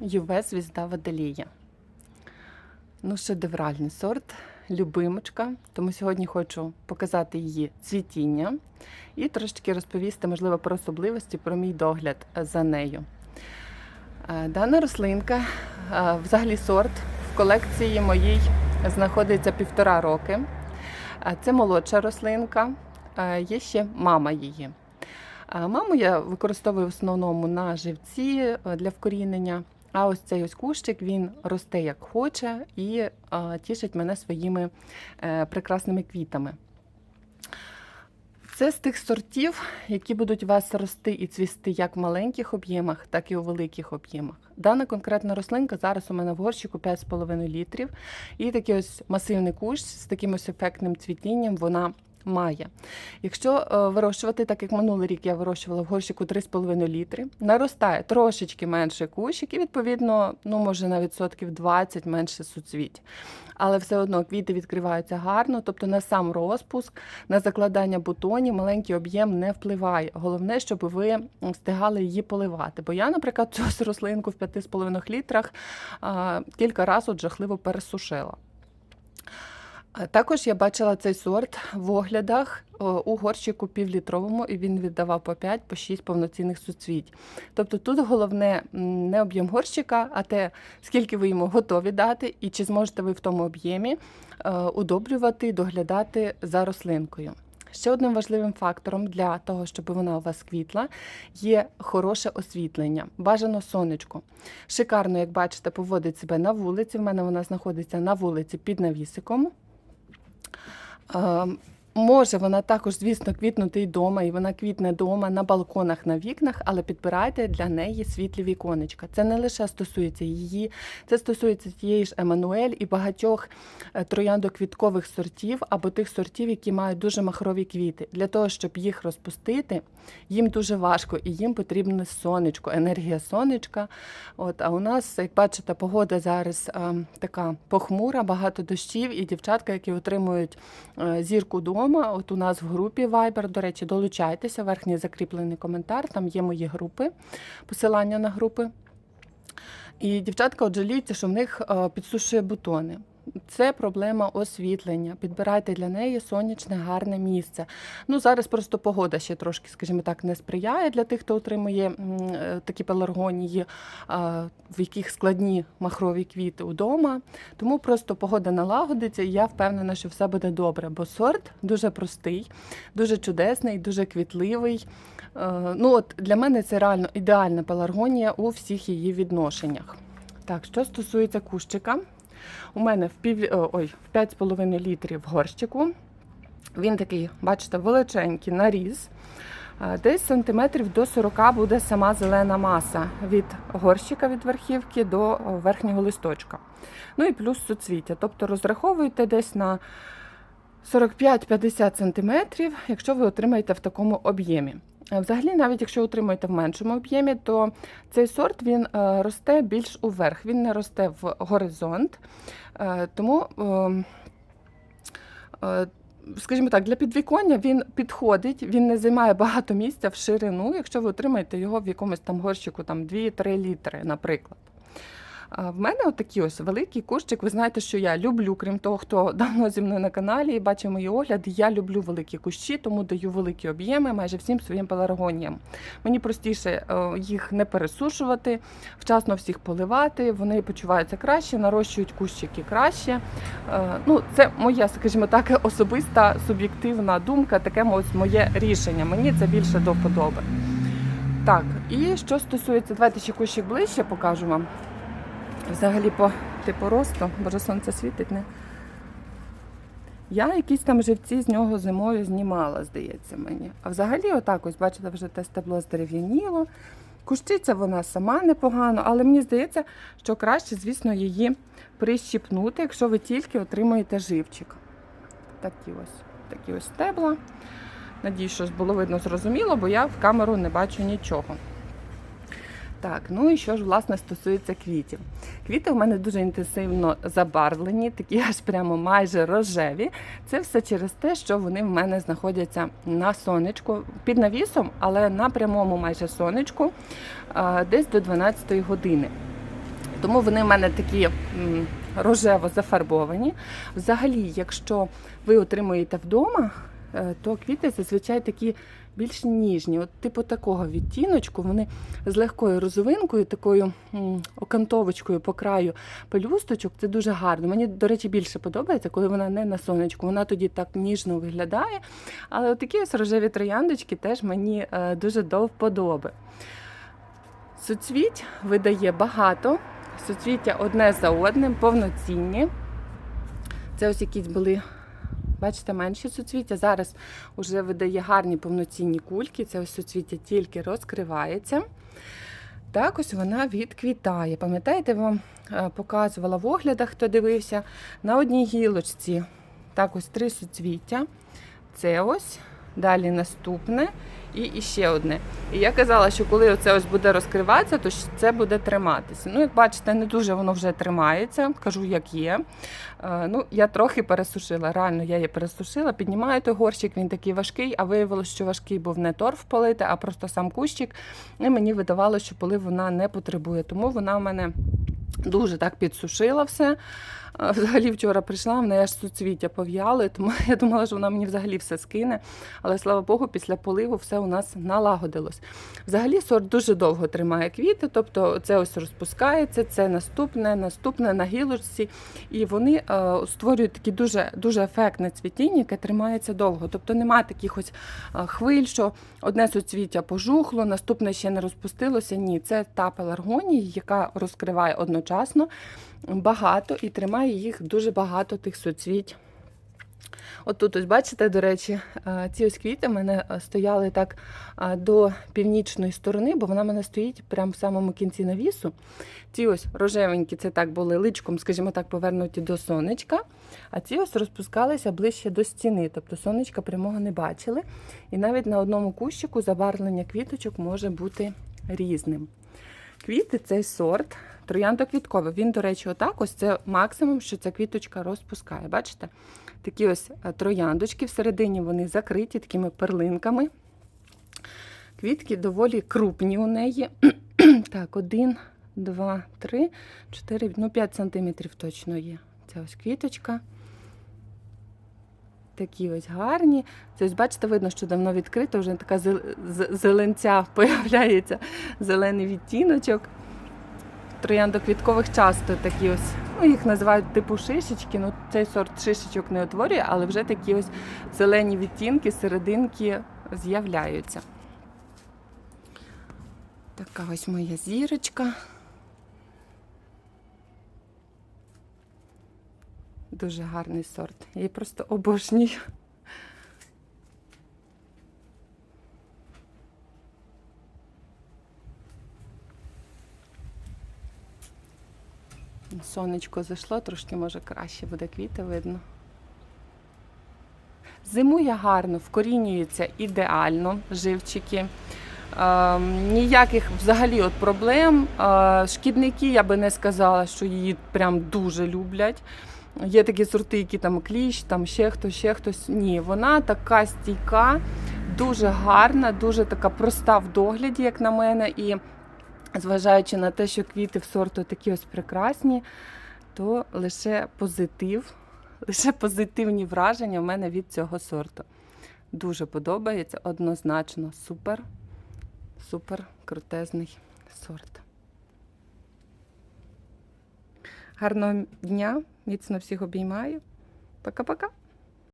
Юве звізда Водолія. Ну, шедевральний сорт, любимочка. Тому сьогодні хочу показати її цвітіння і трошечки розповісти, можливо, про особливості, про мій догляд за нею. Е, Дана рослинка, е, взагалі сорт, в колекції моїй знаходиться півтора роки. Е, Це молодша рослинка, е, є ще мама її. Маму я використовую в основному на живці е, для вкорінення. А ось цей ось кущик він росте як хоче і тішить мене своїми е, прекрасними квітами. Це з тих сортів, які будуть у вас рости і цвісти як в маленьких об'ємах, так і у великих об'ємах. Дана конкретна рослинка зараз у мене в горщику 5,5 літрів. І такий ось масивний кущ з таким ось ефектним цвітінням вона має. Якщо е, вирощувати, так як минулий рік я вирощувала в горщику 3,5 літри, наростає трошечки менше кущик і, відповідно, ну, може на відсотків 20 менше суцвіть. Але все одно квіти відкриваються гарно, тобто на сам розпуск, на закладання бутонів маленький об'єм не впливає. Головне, щоб ви встигали її поливати. Бо я, наприклад, цю рослинку в 5,5 літрах кілька разів от жахливо пересушила. Також я бачила цей сорт в оглядах у горщику півлітровому, і він віддавав по 5 по 6 повноцінних суцвіть. Тобто тут головне не об'єм горщика, а те, скільки ви йому готові дати, і чи зможете ви в тому об'ємі е, удобрювати, доглядати за рослинкою. Ще одним важливим фактором для того, щоб вона у вас квітла, є хороше освітлення. Бажано сонечко. Шикарно, як бачите, поводить себе на вулиці. В мене вона знаходиться на вулиці під навісиком. Е, Може вона також, звісно, квітнути і вдома, і вона квітне вдома на балконах, на вікнах, але підбирайте для неї світлі віконечка. Це не лише стосується її, це стосується тієї ж Еммануель і багатьох е, трояндоквіткових сортів або тих сортів, які мають дуже махрові квіти. Для того, щоб їх розпустити, їм дуже важко і їм потрібне сонечко, енергія сонечка. От, а у нас, як бачите, погода зараз е, така похмура, багато дощів, і дівчатка, які отримують е, зірку дома. От у нас в групі Viber, до речі, долучайтеся, верхній закріплений коментар, там є мої групи, посилання на групи. І дівчатка от жаліються, що в них е, підсушує бутони. Це проблема освітлення. Підбирайте для неї сонячне, гарне місце. Ну зараз просто погода ще трошки, скажімо так, не сприяє для тих, хто отримує е, такі пеларгонії, в яких складні махрові квіти вдома. Тому просто погода налагодиться, і я впевнена, що все буде добре. Бо сорт дуже простий, дуже чудесний, дуже квітливий. Е, Ну от для мене це реально ідеальна пеларгонія у всіх її відношеннях. Так, що стосується кущика, у мене в пів ой, в 5,5 літрів горщику. Він такий, бачите, величенький наріз. Е, Десь сантиметрів до 40 буде сама зелена маса від горщика від верхівки до верхнього листочка. Ну і плюс суцвіття. Тобто розраховуйте десь на 45-50 сантиметрів, якщо ви отримаєте в такому об'ємі. Е, Взагалі, навіть якщо отримуєте в меншому об'ємі, то цей сорт він е, росте більш уверх, він не росте в горизонт. Е, Тому, е, е, скажімо так, для підвіконня він підходить, він не займає багато місця в ширину, якщо ви отримаєте його в якомусь там горщику там 2-3 літри, наприклад. В мене отакий ось великий кущик. Ви знаєте, що я люблю, крім того, хто давно зі мною на каналі і бачив мої огляди, я люблю великі кущі, тому даю великі об'єми майже всім своїм пеларгоніям. Мені простіше е, їх не пересушувати, вчасно всіх поливати, вони почуваються краще, нарощують кущики краще. Е, Ну, Це моя, скажімо так, особиста суб'єктивна думка, таке ось моє рішення. Мені це більше до вподоби. Так, і що стосується, давайте ще кущик ближче покажу вам. Взагалі по типу росту, боже сонце світить, не? Я якісь там живці з нього зимою знімала, здається мені. А взагалі, отак ось, бачите, вже те стебло здерев'яніло. Кущиться вона сама непогано, але мені здається, що краще, звісно, її прищіпнути, якщо ви тільки отримуєте живчик. Такі ось, такі ось стебла. Надію, що було видно зрозуміло, бо я в камеру не бачу нічого. Так, ну і що ж власне стосується квітів. Квіти у мене дуже інтенсивно забарвлені, такі аж прямо майже рожеві. Це все через те, що вони в мене знаходяться на сонечку під навісом, але на прямому майже сонечку, десь до 12 години. Тому вони в мене такі рожево зафарбовані. Взагалі, якщо ви отримуєте вдома, то квіти зазвичай такі більш ніжні. От типу такого відтіночку, вони з легкою розовинкою, такою окантовочкою по краю пелюсточок. Це дуже гарно. Мені, до речі, більше подобається, коли вона не на сонечку. Вона тоді так ніжно виглядає. Але такі ось рожеві трояндочки теж мені е, дуже до вподоби. Суцвіть видає багато. Суцвіття одне за одним, повноцінні. Це ось якісь були, бачите, менші суцвіття. Зараз вже видає гарні повноцінні кульки. Це ось суцвіття тільки розкривається. Так ось вона відквітає. Пам'ятаєте, вам е, показувала в оглядах, хто дивився, на одній гілочці. Так, ось три суцвіття. Це ось, далі наступне і іще одне. І я казала, що коли оце ось буде розкриватися, то це буде триматися. Ну, як бачите, не дуже воно вже тримається, кажу, як є. Е, Ну, я трохи пересушила. Реально, я її пересушила. Піднімаю той горщик, він такий важкий, а виявилося, що важкий був не торф полити, а просто сам кущик. І мені видавалося, що полив вона не потребує. Тому вона в мене дуже так підсушила все. Взагалі вчора прийшла, в неї аж суцвіття пов'яли, тому я думала, що вона мені взагалі все скине. Але слава Богу, після поливу все у нас налагодилось. Взагалі сорт дуже довго тримає квіти, тобто це ось розпускається, це наступне, наступне на гілочці. І вони е, створюють такі дуже, дуже ефектне цвітіння, яке тримається довго. Тобто немає таких ось е, хвиль, що одне суцвіття пожухло, наступне ще не розпустилося. Ні, це та пеларгонія, яка розкриває одночасно багато і тримає їх дуже багато тих суцвіть. От тут, ось бачите, до речі, е, ці ось квіти в мене е, стояли так е, до північної сторони, бо вона в мене стоїть прямо в самому кінці навісу. Ці ось рожевенькі, це так були личком, скажімо так, повернуті до сонечка. А ці ось розпускалися ближче до стіни, тобто сонечка прямого не бачили. І навіть на одному кущику забарвлення квіточок може бути різним. Квіти цей сорт трояндоквітковий. Він, до речі, отак ось це максимум, що ця квіточка розпускає. Бачите? Такі ось е, трояндочки, всередині вони закриті такими перлинками. Квітки доволі крупні у неї. так, один, два, три, чотири, ну 5 сантиметрів точно є. Ця ось квіточка. Такі ось гарні. Це ось, бачите, видно, що давно відкрито, вже така зеленця появляється, зелений відтіночок. Трояндоквіткових часто такі ось, ну їх називають типу шишечки. Ну цей сорт шишечок не утворює, але вже такі ось зелені відтінки, серединки з'являються. Така ось моя зірочка. Дуже гарний сорт. Я її просто обожнюю. Сонечко зайшло, трошки може краще буде квіти видно. Зимує гарно, вкорінюється ідеально живчики. Е, ніяких взагалі от проблем. Е, шкідники я би не сказала, що її прям дуже люблять. Є такі сорти, які там кліщ, там ще хтось, ще хтось. Ні, вона така стійка, дуже гарна, дуже така проста в догляді, як на мене. І зважаючи на те, що квіти в сорту такі ось прекрасні, то лише позитив, лише позитивні враження в мене від цього сорту. Дуже подобається, однозначно супер, супер крутезний сорт. Гарного дня, міцно всіх обіймаю. Пока-пока.